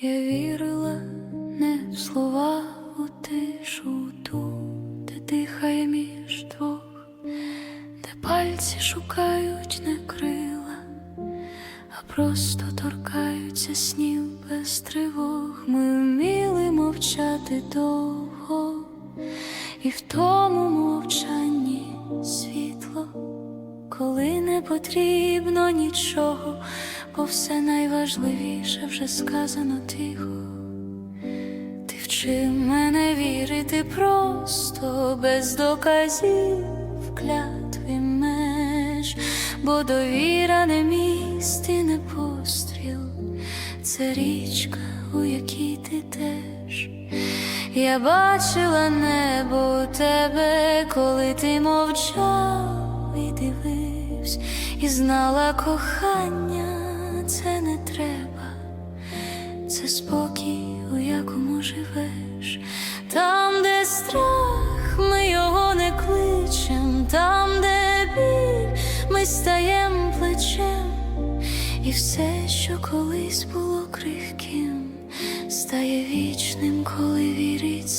Я вірила не в слова у тишу ту, де дихає між двох, де пальці шукають не крила, а просто торкаються снів без тривог. Ми вміли мовчати довго, і в тому мовчанні коли не потрібно нічого, бо все найважливіше вже сказано тихо. Ти вчив мене вірити просто, без доказів, клятви меж, бо довіра не міст не постріл, це річка, у якій ти теж. Я бачила небо у тебе, коли ти мовчав і знала кохання, це не треба. Це спокій, у якому живеш, там, де страх, ми його не кличем, там, де біль, ми стаєм плечем, і все, що колись було крихким, стає вічним, коли вірить.